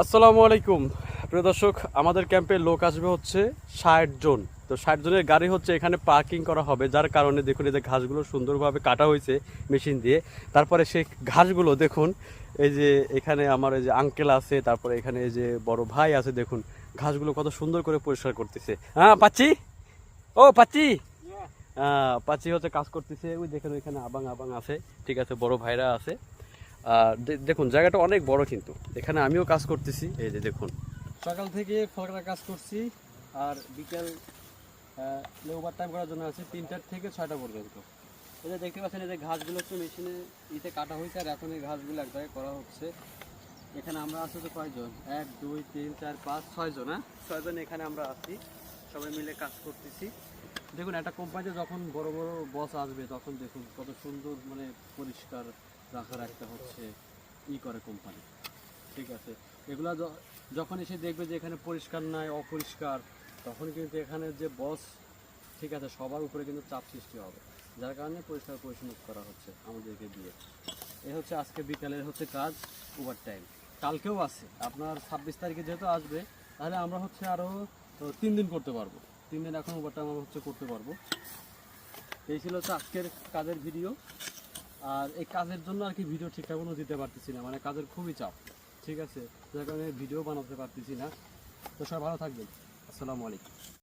আসসালামু আলাইকুম। প্রিয় দর্শক আমাদের ক্যাম্পে লোক আসবে হচ্ছে ষাট জন। তো ষাট জনের গাড়ি হচ্ছে এখানে পার্কিং করা হবে যার কারণে দেখুন এই যে ঘাসগুলো সুন্দরভাবে কাটা হয়েছে মেশিন দিয়ে। তারপরে সেই ঘাসগুলো দেখুন এই যে এখানে আমার এই যে আঙ্কেল আছে তারপরে এখানে এই যে বড় ভাই আছে দেখুন ঘাসগুলো কত সুন্দর করে পরিষ্কার করতেছে। হ্যাঁ পাচ্ছি? ও পাচ্ছি? আহ, পাচ্ছি হচ্ছে কাজ করতেছে। ওই দেখেন ওইখানে আবাং আবাং আছে ঠিক আছে বড় ভাইরা আছে। দেখুন, জায়গাটা অনেক বড় কিন্তু। এখানে আমিও কাজ করতেছি। এই যে দেখুন। সকাল থেকে ফলকরা কাজ করছি, আর বিকেল ওভার টাইম করার জন্য আছে তিনটার থেকে ছয়টা পর্যন্ত। যে দেখতে পাচ্ছেন, এই যে ঘাসগুলো হচ্ছে মেশিনে ইতে কাটা হয়েছে, আর এখন এই ঘাসগুলো এক জায়গায় করা হচ্ছে। এখানে আমরা আছি তো কয়জন? এক, দুই, তিন, চার, পাঁচ, ছয়জন হ্যাঁ? ছয়জন এখানে আমরা আছি। সবাই মিলে কাজ করতেছি। দেখুন, একটা কোম্পানিতে যখন বড় বড় বস আসবে, তখন দেখুন কত সুন্দর মানে পরিষ্কার রাখার একটা হচ্ছে, ই করে কোম্পানি ঠিক আছে? এগুলা যখন এসে দেখবে যে এখানে পরিষ্কার নাই, অপরিষ্কার, তখন কিন্তু এখানে যে বস ঠিক আছে, সবার উপরে কিন্তু চাপ সৃষ্টি হবে। যার কারণে পরিষ্কার পরিচ্ছন্ন করা হচ্ছে আমাদেরকে দিয়ে। এ হচ্ছে আজকে বিকালের হচ্ছে কাজ ওভার টাইম কালকেও আছে। আপনার ছাব্বিশ তারিখে যেহেতু আসবে, তাহলে আমরা হচ্ছে আরও তিন দিন করতে পারব। তিন দিন এখন ওভার টাইম আমরা হচ্ছে করতে পারব। এই ছিল হচ্ছে আজকের কাজের ভিডিও আর এই কাজের জন্য আর কি ভিডিও ঠিকঠাক কোনো দিতে পারতেছি না। মানে কাজের খুবই চাপ। ঠিক আছে? যার কারণে ভিডিও বানাতে পারতেছি না। তো সবাই ভালো থাকবেন। আসসালামু আলাইকুম।